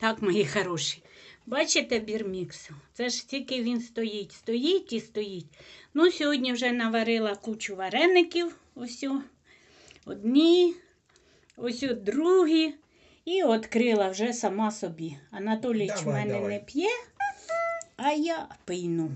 Так, мої хороші. Бачите бірмікс? Це ж тільки він стоїть, стоїть і стоїть. Ну, сьогодні вже наварила кучу вареників. Ось одні, ось другі. І відкрила вже сама собі. Анатолійч в мене давай. не п'є, а я пийну.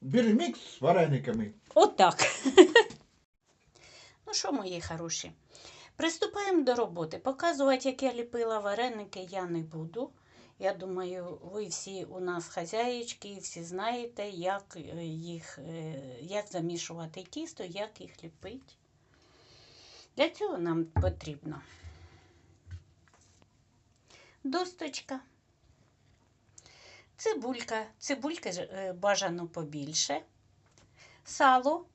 Бельмікс з варениками. Отак. ну що, мої хороші, приступаємо до роботи. Показувати, як я ліпила вареники, я не буду. Я думаю, ви всі у нас хазяїчки, всі знаєте, як е, їх, е, як замішувати тісто, як їх ліпити. Для цього нам потрібно досточка, цибулька, цибулька е, бажано побільше сало.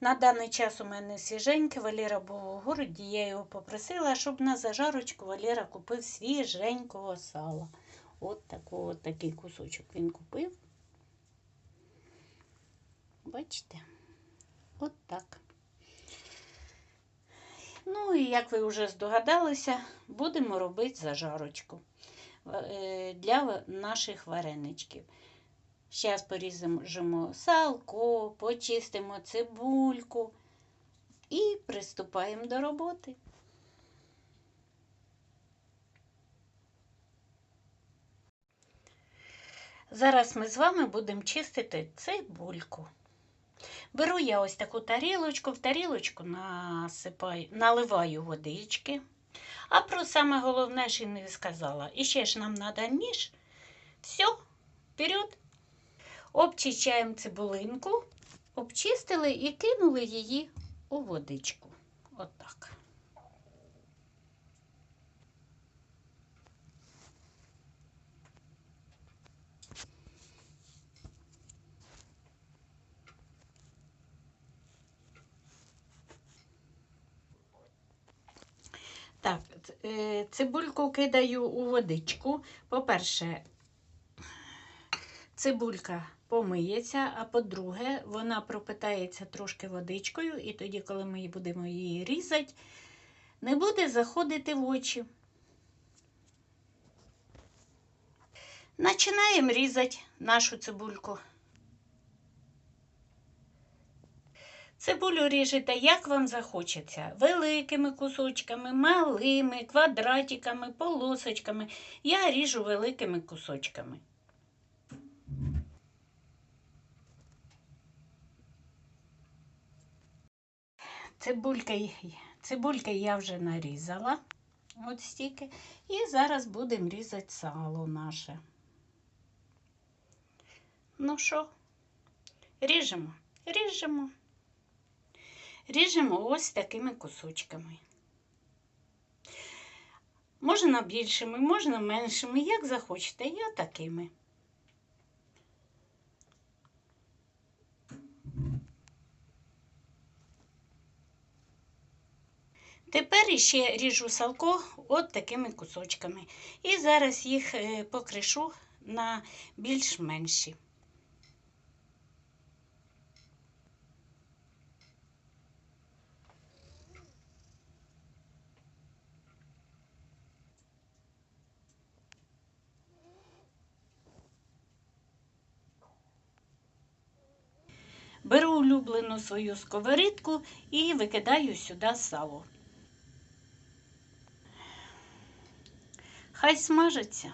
На даний час у мене свіженьке, Валера був у городі, я його попросила, щоб на зажарочку Валера купив свіженького сала. От такого, от такий кусочок він купив. Бачите? От так. Ну і як ви вже здогадалися, будемо робити зажарочку е, для наших вареничків. Зараз поріжемо салко, почистимо цибульку і приступаємо до роботи. Зараз ми з вами будемо чистити цибульку. Беру я ось таку тарілочку, в тарілочку насипаю, наливаю водички. А про саме головне і не сказала. І ще ж нам треба ніж. Все, вперед. Обчищаємо цибулинку, обчистили і кинули її у водичку. Отак. Так, е, цибульку кидаю у водичку. По-перше, цибулька помиється, а по-друге, вона пропитається трошки водичкою, і тоді, коли ми будемо її різати, не буде заходити в очі. Починаємо різати нашу цибульку. Цибулю ріжете, як вам захочеться. Великими кусочками, малими, квадратиками, полосочками. Я ріжу великими кусочками. Цибулька, й- цибулька я вже нарізала. От стільки. І зараз будемо різати сало наше. Ну що, ріжемо, ріжемо. Ріжемо ось такими кусочками. Можна більшими, можна меншими, як захочете, я такими. Тепер іще ріжу салко от такими кусочками. І зараз їх е, покришу на більш менші. Беру улюблену свою сковорідку і викидаю сюди сало. Хай смажиться.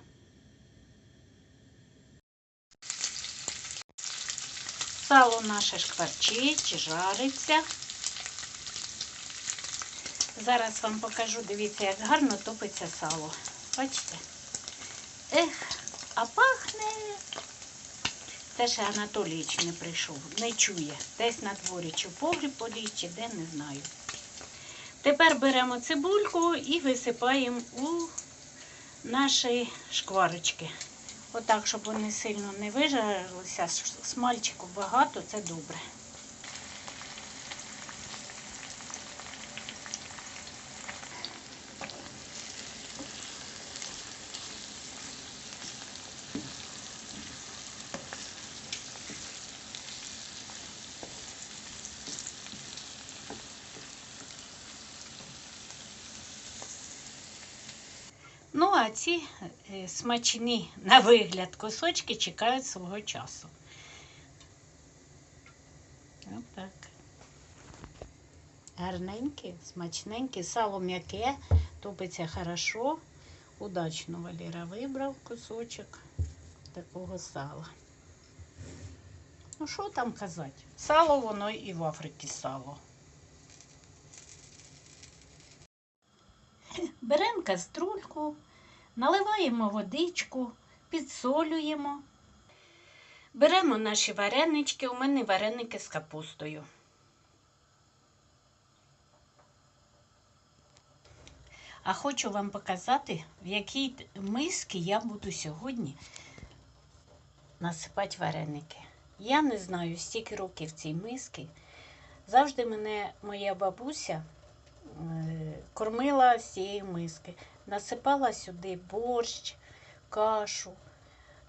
Сало наше шкварчить, жариться. Зараз вам покажу, дивіться, як гарно топиться сало. Бачите? Ех, а пахне. Те ще Анатолійович не прийшов, не чує. Десь на дворі, чи в погріб поліз, чи де, не знаю. Тепер беремо цибульку і висипаємо у наші шкварочки. Отак, щоб вони сильно не вижарилися. Смальчику багато, це добре. Ну, а ці е, смачні, на вигляд, кусочки чекають свого часу. Отак. Гарненькі, смачненькі, сало м'яке, топиться хорошо. Удачно Валера вибрав кусочок такого сала. Ну, що там казати? Сало воно і в Африці сало. Беремо каструльку, наливаємо водичку, підсолюємо. Беремо наші варенички. У мене вареники з капустою. А хочу вам показати, в якій миски я буду сьогодні насипати вареники. Я не знаю, стільки років цій миски. Завжди мене моя бабуся кормила з цієї миски. Насипала сюди борщ, кашу,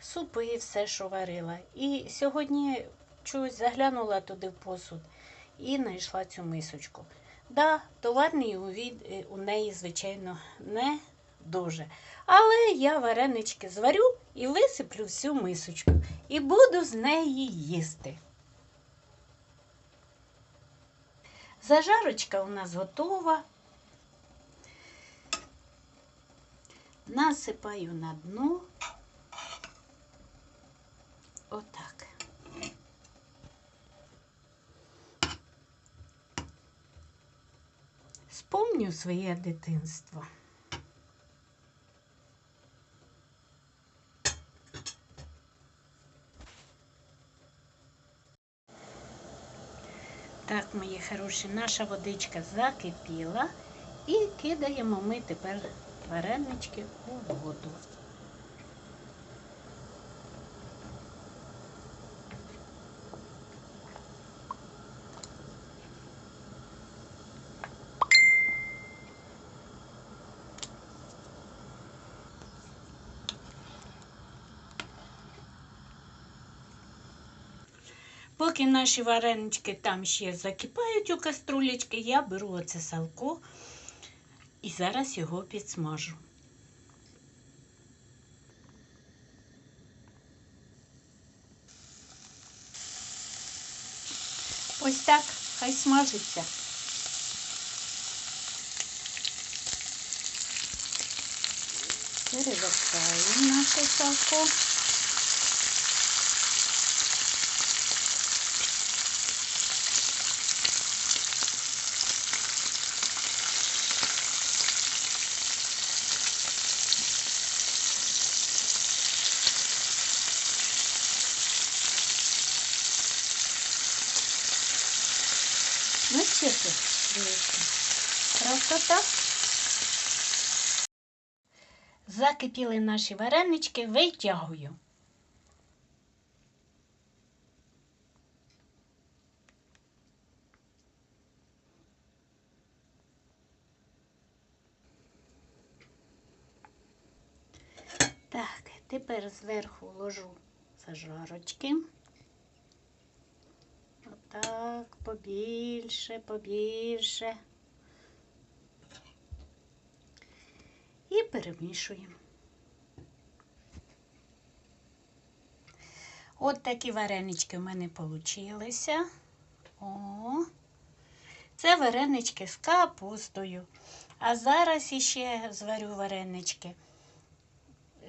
супи, все, що варила. І сьогодні чогось заглянула туди в посуд і знайшла цю мисочку. Да, товарний увід е, у неї, звичайно, не дуже. Але я варенички зварю і висиплю всю мисочку. І буду з неї їсти. Зажарочка у нас готова. Насипаю на дно. Отак. Спомню своє дитинство. Так, мої хороші, наша водичка закипіла і кидаємо ми тепер варенички у воду. Поки наші варенички там ще закипають у каструлечки, я беру оце салко і зараз його підсмажу. Ось так, хай смажиться. Перевертаємо наше салко. Ну, чесно, дивіться. Красота. Закипіли наші варенички, витягую. Так, тепер зверху ложу зажарочки. Отак, побільше, побільше. І перемішуємо. От такі варенички в мене получилися. О, це варенички з капустою. А зараз іще зварю варенички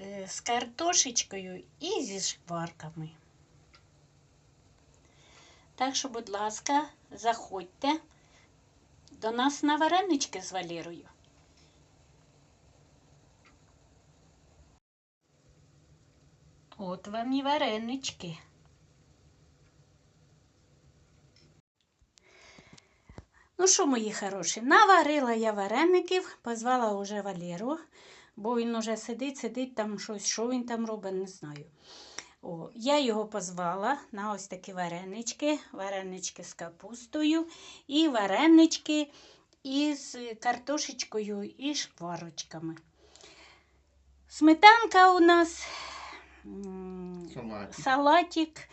е, з картошечкою і зі шкварками. Так що, будь ласка, заходьте до нас на варенички з Валірою. От вам і варенички. Ну що, мої хороші, наварила я вареників, позвала уже Валеру, бо він уже сидить, сидить там щось, що він там робить, не знаю. О, я його позвала на ось такі варенички, варенички з капустою і варенички із картошечкою і шкварочками. Сметанка у нас, Салатик. салатик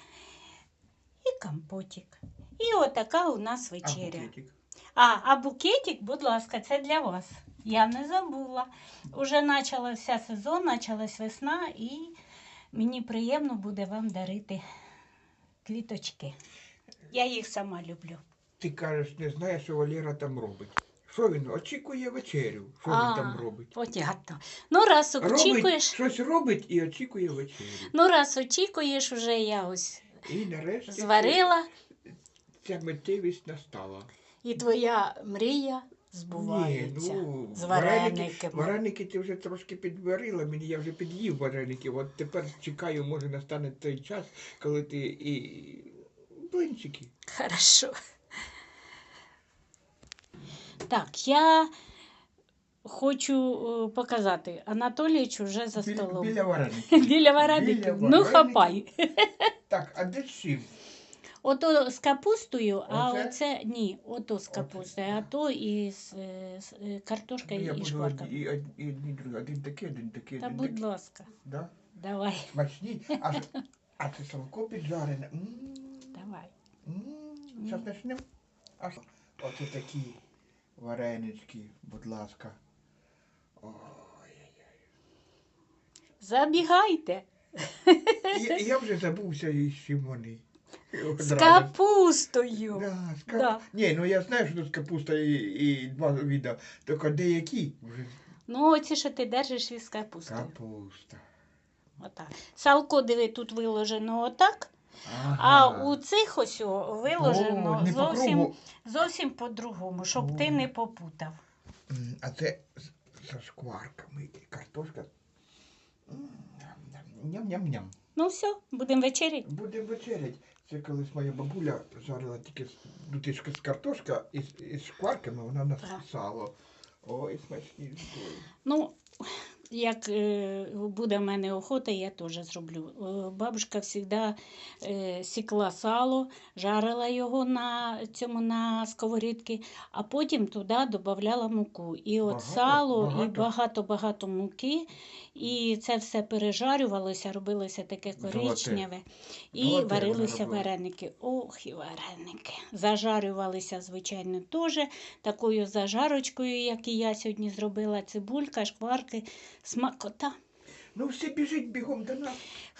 і компотик. І отака у нас А вечеря. букетик? А, а букетик, будь ласка, це для вас. Я не забула. Уже почався сезон, почалась весна, і мені приємно буде вам дарити квіточки. Я їх сама люблю. Ти кажеш, не знаєш, що Валера там робить. Що він очікує вечерю? Що він там робить? Понятно. Ну, раз очікуєш, щось робить і очікує вечерю. ну раз очікуєш, вже я ось І нарешті зварила, ця миттєвість настала. і твоя мрія Ні, ну, з вареники, варениками. вареники ти вже трошки підварила, мені я вже під'їв вареників. От тепер чекаю, може настане той час, коли ти і блинчики. Хорошо. Так, я хочу е, показати. Анатолійович уже за столом. біля вареників. Біля вареників. Ну, вареників. хапай. Так, а де чим? Ото з капустою, а Оце? оце ні, ото з капустою, а то із е, з, е, картошкою Ну, я і буду шкварками. і, од- і одні, другі. Один такий, один такий, Та один будь такий. ласка, Да? давай, Смачні. А, а це салко піджарене. М, давай. м. Почнемо. А що? Оце такі варенички, будь ласка. Ой. Забігайте. Я, я вже забувся і з чим вони. З Одразу. капустою. Да, з кап... Да. Ні, ну я знаю, що тут капуста і, і два віда, тільки деякі вже Ну, оці, що ти держиш із капустою. капуста. Отак. Салко, диви, тут виложено отак, Ага. а у цих ось о виложено О, не по зовсім, кругу. зовсім по-другому, щоб ти не попутав. М, А це з- зі шкварками і картошка. М, Ням-ням-ням. Ну все, будемо вечеряти. Будемо вечерять. Це колись моя бабуля жарила тільки з- ну, з картошка із, із шкварками, вона на Так. сало. Ой, смачні були. Ну, як е, буде в мене охота, я теж зроблю. Е, Бабушка завжди е, сікла сало, жарила його на цьому на сковорідці, а потім туди додавала муку. І от Багато, сало, і багато. багато-багато муки. І це все пережарювалося, робилося таке Золоте. коричневе. І Золоте варилися вареники. Ох, і вареники. Зажарювалися, звичайно, теж такою зажарочкою, як і я сьогодні зробила, цибулька, шкварки, смакота. Ну все біжить бігом до нас.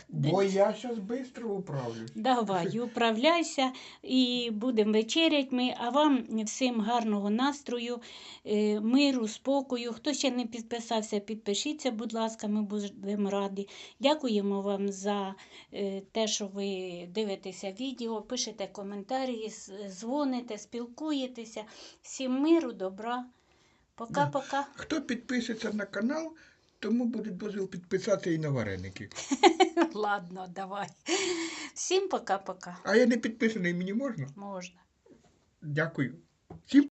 Бо я зараз швидко управлюсь. Давай, управляйся і будемо вечерять ми. А вам всім гарного настрою, е, миру, спокою. Хто ще не підписався, підпишіться, будь ласка, ми будемо раді. Дякуємо вам за е, те, що ви дивитеся відео, пишете коментарі, дзвоните, спілкуєтеся. Всім миру, добра. Пока-пока. Хто підпишеться на канал, тому буде дозвіл підписати і на вареники. Ладно, давай. Всім пока-пока. А я не підписаний, мені можна? Можна. Дякую. Всім